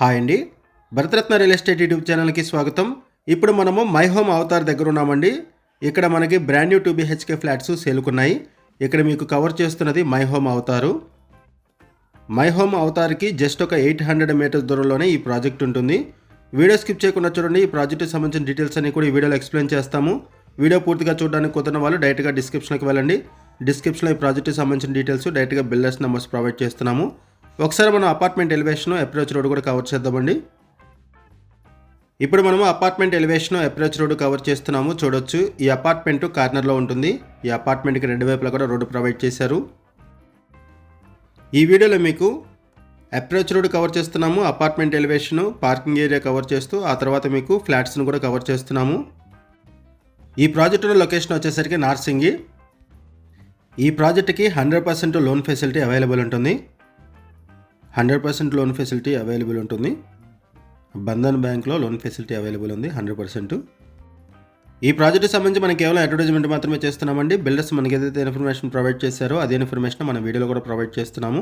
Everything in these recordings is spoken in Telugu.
హాయ్ అండి. భరతరత్న రియల్ ఎస్టేట్ యూట్యూబ్ ఛానల్కి స్వాగతం. ఇప్పుడు మనము మై హోమ్ అవతార్ దగ్గర ఉన్నామండి. ఇక్కడ మనకి brand new two BHK flats సేలుకున్నాయి. ఇక్కడ మీకు కవర్ చేస్తున్నది My Home Avatar. My Home అవతార్కి just ఒక ఎయిట్ హండ్రెడ్ మీటర్స్ దూరంలోనే ఈ ప్రాజెక్ట్ ఉంటుంది. వీడియో స్కిప్ చేయకుండా చూడండి. ఈ ప్రాజెక్ట్కి సంబంధించిన డీటెయిల్స్ అన్ని కూడా ఈ వీడియోలో ఎక్స్ప్లెయిన్ చేస్తాము. వీడియో పూర్తిగా చూడడానికి కుదిరిన వాళ్ళు డైరెక్ట్గా డిస్క్రిప్షన్కి వెళ్ళండి. డిస్క్రిప్షన్లో ఈ ప్రాజెక్ట్కి సంబంధించిన డీటెయిల్స్ డైరెక్ట్గా బిల్లర్స్ నెంబర్స్ ప్రొవైడ్ చేస్తున్నాము. ఒకసారి మనం అపార్ట్మెంట్ ఎలివేషన్ అప్రోచ్ రోడ్ కూడా కవర్ చేద్దామండి. ఇప్పుడు మనము apartment elevation approach road cover చేస్తున్నాము. చూడొచ్చు ఈ అపార్ట్మెంట్ కార్నర్లో ఉంటుంది. ఈ అపార్ట్మెంట్కి రెండు వైపులా కూడా రోడ్డు ప్రొవైడ్ చేశారు. ఈ వీడియోలో మీకు అప్రోచ్ రోడ్ కవర్ చేస్తున్నాము apartment elevation parking area cover చేస్తూ ఆ తర్వాత మీకు ఫ్లాట్స్ను కూడా కవర్ చేస్తున్నాము. ఈ ప్రాజెక్టులో లొకేషన్ వచ్చేసరికి నార్సింగి. ఈ ప్రాజెక్ట్కి hundred percent loan facility available ఉంటుంది. Hundred percent loan facility available ఉంటుంది. బంధన్ బ్యాంక్లో లోన్ ఫెసిలిటీ అవైలబుల్ ఉంది హండ్రెడ్ పర్సెంట్. ఈ ప్రాజెక్ట్ సంబంధించి మనం కేవలం అడ్వర్టైజ్మెంట్ మాత్రమే చేస్తున్నామండి. బిల్డర్స్ మనకి ఏదైతే ఇన్ఫర్మేషన్ ప్రొవైడ్ చేశారో అదే ఇన్ఫర్మేషన్ మన వీడియోలో కూడా ప్రొవైడ్ చేస్తున్నాము.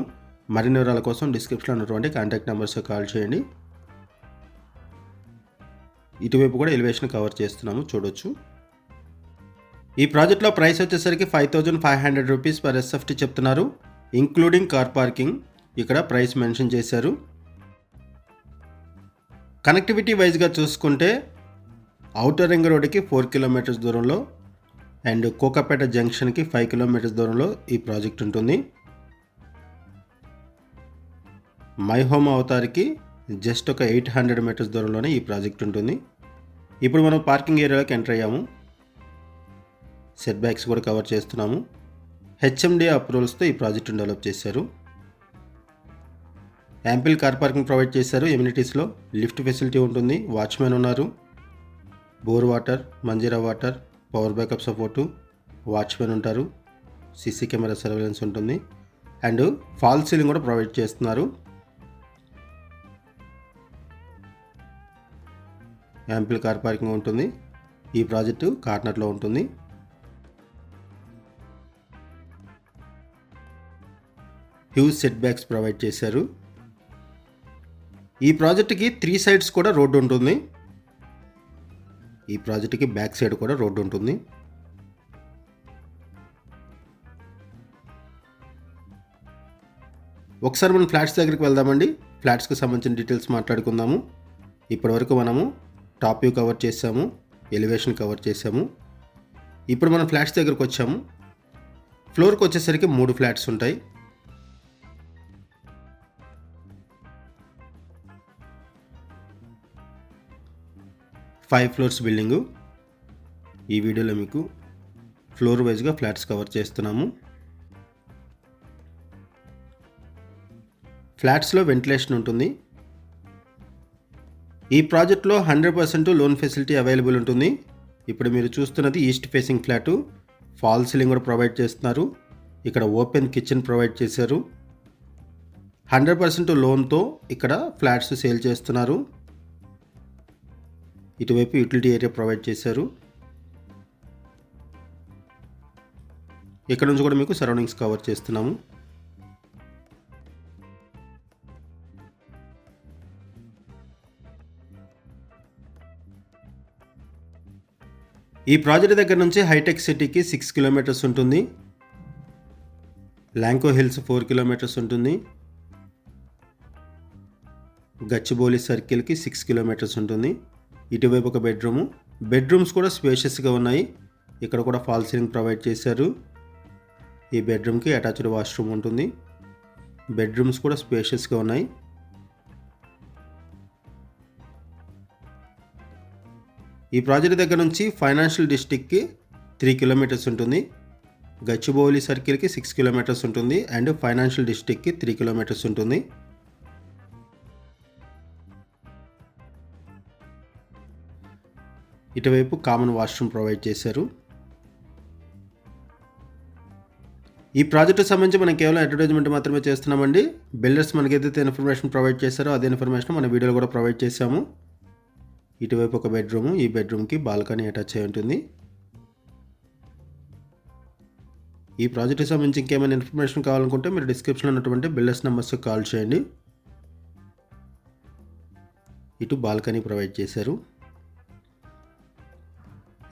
మరిన్ని వివరాల కోసం డిస్క్రిప్షన్లో ఉన్నటువంటి కాంటాక్ట్ నెంబర్స్ కాల్ చేయండి. ఇటువైపు కూడా ఎలివేషన్ కవర్ చేస్తున్నాము చూడొచ్చు. ఈ ప్రాజెక్ట్లో ప్రైస్ వచ్చేసరికి five thousand five hundred rupees per SFT చెప్తున్నారు ఇంక్లూడింగ్ కార్ పార్కింగ్. ఇక్కడ ప్రైస్ మెన్షన్ చేశారు. కనెక్టివిటీ వైజ్గా చూసుకుంటే అవుటర్ రింగ్ రోడ్డుకి ఫోర్ కిలోమీటర్స్ దూరంలో అండ్ కోకాపేట జంక్షన్కి ఫైవ్ కిలోమీటర్స్ దూరంలో ఈ ప్రాజెక్ట్ ఉంటుంది. మై హోమ్ అవతారికి జస్ట్ ఒక ఎయిట్ హండ్రెడ్ మీటర్స్ దూరంలోనే ఈ ప్రాజెక్ట్ ఉంటుంది. ఇప్పుడు మనం పార్కింగ్ ఏరియాలోకి ఎంటర్ అయ్యాము. సెట్ బ్యాక్స్ కూడా కవర్ చేస్తున్నాము. హెచ్ఎండి అప్రూవల్స్తో ఈ ప్రాజెక్టును డెవలప్ చేశారు. యాంపిల్ కార్ పార్కింగ్ ప్రొవైడ్ చేశారు. ఎమ్యూనిటీస్లో లిఫ్ట్ ఫెసిలిటీ ఉంటుంది. వాచ్మెన్ ఉన్నారు. Bore water Manjira water power backup support watchmen ఉంటారు. సీసీ కెమెరా సర్వేలెన్స్ ఉంటుంది. అండ్ ఫాల్ సీలింగ్ కూడా ప్రొవైడ్ చేస్తున్నారు. యాంపిల్ కార్ పార్కింగ్ ఉంటుంది. ఈ ప్రాజెక్టు కార్నర్లో ఉంటుంది. హ్యూజ్ సెట్ బ్యాక్స్ ప్రొవైడ్ చేశారు. ఈ ప్రాజెక్ట్కి త్రీ సైడ్స్ కూడా రోడ్డు ఉంటుంది. ఈ ప్రాజెక్ట్కి బ్యాక్ సైడ్ కూడా రోడ్డు ఉంటుంది. ఒకసారి మనం ఫ్లాట్స్ దగ్గరికి వెళ్దామండి. ఫ్లాట్స్కి సంబంధించిన డీటెయిల్స్ మాట్లాడుకుందాము. ఇప్పటివరకు మనము టాప్ వ్యూ కవర్ చేసాము ఎలివేషన్ కవర్ చేసాము. ఇప్పుడు మనం ఫ్లాట్స్ దగ్గరకు వచ్చాము. ఫ్లోర్కి వచ్చేసరికి మూడు ఫ్లాట్స్ ఉంటాయి. Five floors building. ఈ వీడియోలో మీకు ఫ్లోర్ వైజ్గా ఫ్లాట్స్ కవర్ చేస్తున్నాము. ఫ్లాట్స్లో వెంటిలేషన్ ఉంటుంది. ఈ ప్రాజెక్ట్లో hundred percent loan facility available ఉంటుంది. ఇప్పుడు మీరు చూస్తున్నది east facing flat. False ceiling కూడా ప్రొవైడ్ చేస్తున్నారు. ఇక్కడ ఓపెన్ కిచెన్ ప్రొవైడ్ చేశారు. హండ్రెడ్ పర్సెంట్ లోన్తో ఇక్కడ ఫ్లాట్స్ సేల్ చేస్తున్నారు. ఇటువైపు యూటిలిటీ ఏరియా ప్రొవైడ్ చేశారు. ఇక్కడ నుంచి కూడా మీకు సరౌండింగ్స్ కవర్ చేస్తున్నాము. ఈ ప్రాజెక్ట్ దగ్గర నుంచి హైటెక్ సిటీకి సిక్స్ కిలోమీటర్స్ ఉంటుంది. ల్యాంకో హిల్స్ ఫోర్ కిలోమీటర్స్ ఉంటుంది. గచ్చిబౌలి సర్కిల్కి సిక్స్ కిలోమీటర్స్ ఉంటుంది. ఇటువైపు ఒక బెడ్రూము. బెడ్రూమ్స్ కూడా స్పేషియస్గా ఉన్నాయి. ఇక్కడ కూడా ఫాల్ సీలింగ్ ప్రొవైడ్ చేశారు. ఈ బెడ్రూమ్కి అటాచ్డ్ వాష్రూమ్ ఉంటుంది. బెడ్రూమ్స్ కూడా స్పేషియస్గా ఉన్నాయి. ఈ ప్రాజెక్ట్ దగ్గర నుంచి ఫైనాన్షియల్ డిస్టిక్కి త్రీ కిలోమీటర్స్ ఉంటుంది. గచ్చిబౌలి సర్కిల్కి సిక్స్ కిలోమీటర్స్ ఉంటుంది. అండ్ ఫైనాన్షియల్ డిస్టిక్కి త్రీ కిలోమీటర్స్ ఉంటుంది. ఇటువైపు కామన్ వాష్రూమ్ ప్రొవైడ్ చేశారు. ఈ ప్రాజెక్టు సంబంధించి మనం కేవలం అడ్వర్టైజ్మెంట్ మాత్రమే చేస్తున్నామండి. బిల్డర్స్ మనకి ఏదైతే ఇన్ఫర్మేషన్ ప్రొవైడ్ చేశారో అదే ఇన్ఫర్మేషన్ మన వీడియోలో కూడా ప్రొవైడ్ చేశాము. ఇటువైపు ఒక బెడ్రూము ఈ బెడ్రూమ్కి బాల్కనీ అటాచ్ అయి ఉంటుంది. ఈ ప్రాజెక్ట్కి సంబంధించి ఇంకేమైనా ఇన్ఫర్మేషన్ కావాలనుకుంటే మీరు డిస్క్రిప్షన్లో ఉన్నటువంటి బిల్డర్స్ నెంబర్స్కి కాల్ చేయండి. ఇటు బాల్కనీ ప్రొవైడ్ చేశారు.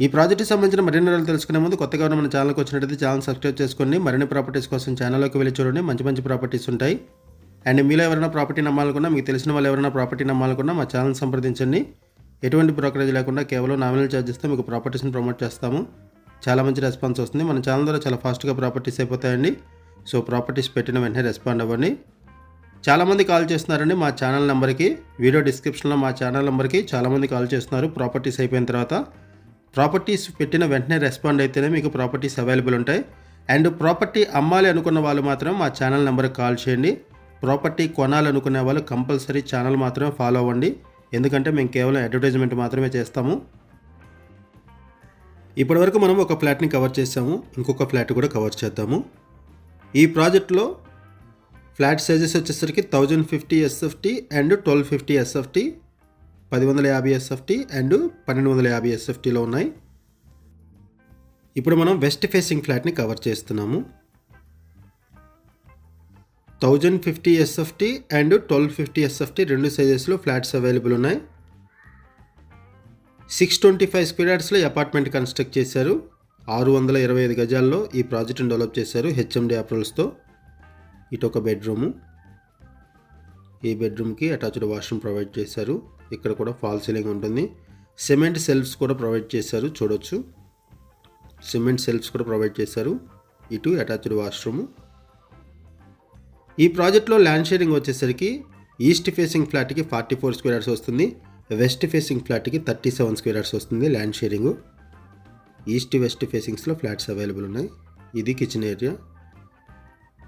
ఈ ప్రాజెక్టు సంబంధించిన మరిన్ని వివరాలు తెలుసుకునే ముందు కొత్తగా ఉన్న మన ఛానల్కి వచ్చినట్టయితే ఛానల్ సబ్స్క్రైబ్ చేసుకోండి. మరిన్ని ప్రాపర్టీస్ కోసం ఛానల్లోకి వెళ్ళి చూడండి. మంచి మంచి ప్రాపర్టీస్ ఉంటాయి. అండ్ మీలో ఎవరైనా ప్రాపర్టీ నమ్మాలనుకున్నా మీకు తెలిసిన వాళ్ళు ఎవరైనా ప్రాపర్టీ నమ్మాలనుకున్నా మా ఛానల్ సంప్రదించండి. ఎటువంటి బ్రోకరేజ్ లేకుండా కేవలం నామినల్ ఛార్జెస్తో మీకు ప్రాపర్టీస్ని ప్రమోట్ చేస్తాము. చాలా మంచి రెస్పాన్స్ వస్తుంది. మన ఛానల్ ద్వారా చాలా ఫాస్ట్గా ప్రాపర్టీస్ అయిపోతాయండి. సో ప్రాపర్టీస్ పెట్టిన వెంటనే రెస్పాండ్ అవ్వండి. చాలామంది కాల్ చేస్తున్నారండి మా ఛానల్ నెంబర్కి వీడియో డిస్క్రిప్షన్లో మా ఛానల్ నెంబర్కి చాలామంది కాల్ చేస్తున్నారు. ప్రాపర్టీస్ అయిపోయిన తర్వాత. ప్రాపర్టీస్ పెట్టిన వెంటనే రెస్పాండ్ అయితేనే మీకు ప్రాపర్టీస్ అవైలబుల్ ఉంటాయి. అండ్ ప్రాపర్టీ అమ్మాలి అనుకున్న వాళ్ళు మాత్రం మా ఛానల్ నెంబర్కి కాల్ చేయండి. ప్రాపర్టీ కొనాలనుకునే వాళ్ళు కంపల్సరీ ఛానల్ మాత్రమే ఫాలో అవ్వండి. ఎందుకంటే మేము కేవలం అడ్వర్టైజ్మెంట్ మాత్రమే చేస్తాము. ఇప్పటివరకు మనం ఒక ఫ్లాట్ని కవర్ చేసాము. ఇంకొక ఫ్లాట్ కూడా కవర్ చేద్దాము. ఈ ప్రాజెక్ట్లో ఫ్లాట్ సైజెస్ వచ్చేసరికి thousand fifty SFT and twelve fifty SFT. పది వందల యాభై ఎస్ఎఫ్టీ అండ్ పన్నెండు వందల యాభై ఎస్ఎఫ్టీలో ఉన్నాయి. ఇప్పుడు మనం వెస్ట్ ఫేసింగ్ ఫ్లాట్ని కవర్ చేస్తున్నాము. Thousand fifty SFT and twelve fifty SFT రెండు సైజెస్లో ఫ్లాట్స్ అవైలబుల్ ఉన్నాయి. సిక్స్ ట్వంటీ ఫైవ్ స్క్వేర్ యార్డ్స్లో అపార్ట్మెంట్ కన్స్ట్రక్ట్ చేశారు. ఆరు వందల ఇరవై ఐదు గజాల్లో ఈ ప్రాజెక్టును డెవలప్ చేశారు హెచ్ఎండి అప్రూవల్స్తో. ఇటు ఒక బెడ్రూము. ఈ బెడ్రూమ్కి అటాచ్డ్ వాష్రూమ్ ప్రొవైడ్ చేశారు. ఇక్కడ కూడా ఫాల్ సీలింగ్ ఉంటుంది. సిమెంట్ సెల్ఫ్స్ కూడా ప్రొవైడ్ చేశారు చూడొచ్చు. సిమెంట్ సెల్ఫ్స్ కూడా ప్రొవైడ్ చేశారు. ఇటు అటాచ్డ్ వాష్రూము. ఈ ప్రాజెక్ట్లో ల్యాండ్ షేరింగ్ వచ్చేసరికి ఈస్ట్ ఫేసింగ్ ఫ్లాట్కి ఫార్టీ ఫోర్ స్క్వేర్ వస్తుంది. వెస్ట్ ఫేసింగ్ ఫ్లాట్కి థర్టీ సెవెన్ స్క్వేర్ వస్తుంది ల్యాండ్ షేరింగ్ ఈస్ట్ వెస్ట్ ఫేసింగ్స్లో ఫ్లాట్స్ అవైలబుల్ ఉన్నాయి. ఇది కిచెన్ ఏరియా.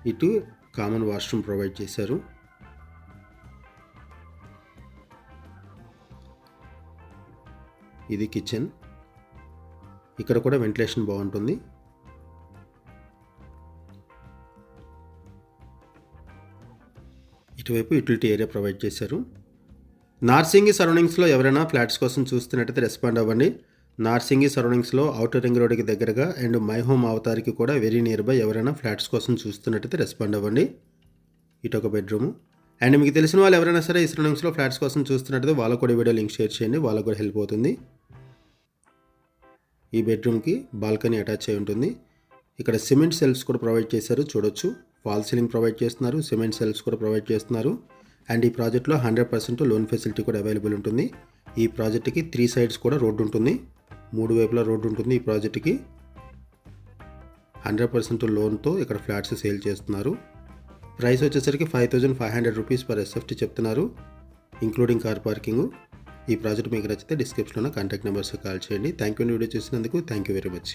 ఇటు కామన్ వాష్రూమ్ ప్రొవైడ్ చేశారు. ఇది కిచెన్. ఇక్కడ కూడా వెంటిలేషన్ బాగుంటుంది. ఇటువైపు యూటిలిటీ ఏరియా ప్రొవైడ్ చేశారు. నార్సింగి సరౌండింగ్స్లో ఎవరైనా ఫ్లాట్స్ కోసం చూస్తున్నట్టయితే రెస్పాండ్ అవ్వండి. నార్సింగి సరౌండింగ్స్లో అవుటర్ రింగ్ రోడ్కి దగ్గరగా అండ్ మై హోమ్ అవతారికి కూడా వెరీ నియర్ బై ఎవరైనా ఫ్లాట్స్ కోసం చూస్తున్నట్టయితే రెస్పాండ్ అవ్వండి. ఇటు ఒక బెడ్రూము. అండ్ మీకు తెలిసిన వాళ్ళు ఎవరైనా సరే ఈ సరౌండింగ్స్లో ఫ్లాట్స్ కోసం చూస్తున్నట్టయితే వాళ్ళకు కూడా వీడియో లింక్ షేర్ చేయండి. వాళ్ళకు కూడా హెల్ప్ అవుతుంది. ఈ బెడ్రూమ్కి బాల్కనీ అటాచ్ అయి ఉంటుంది. ఇక్కడ సిమెంట్ సెల్ఫ్స్ కూడా ప్రొవైడ్ చేశారు చూడొచ్చు. ఫాల్ సీలింగ్ ప్రొవైడ్ చేస్తున్నారు సిమెంట్ సెల్స్ కూడా ప్రొవైడ్ చేస్తున్నారు. అండ్ ఈ ప్రాజెక్ట్లో హండ్రెడ్ పర్సెంట్ లోన్ ఫెసిలిటీ కూడా అవైలబుల్ ఉంటుంది. ఈ ప్రాజెక్ట్కి త్రీ సైడ్స్ కూడా రోడ్డు ఉంటుంది. మూడు వైపులా రోడ్డు ఉంటుంది ఈ ప్రాజెక్ట్కి హండ్రెడ్ పర్సెంట్ లోన్తో ఇక్కడ ఫ్లాట్స్ సేల్ చేస్తున్నారు. ప్రైస్ వచ్చేసరికి five thousand five hundred rupees per SFT చెప్తున్నారు ఇంక్లూడింగ్ కార్ పార్కింగ్ ఈ ప్రాజెక్ట్ మీకు నచ్చితే డిస్క్రిప్షన్లో కాంటాక్ట్ నెంబర్స్ కాల్ చేయండి. థ్యాంక్ యూ వీడియో చూసినందుకు. Thank you very much.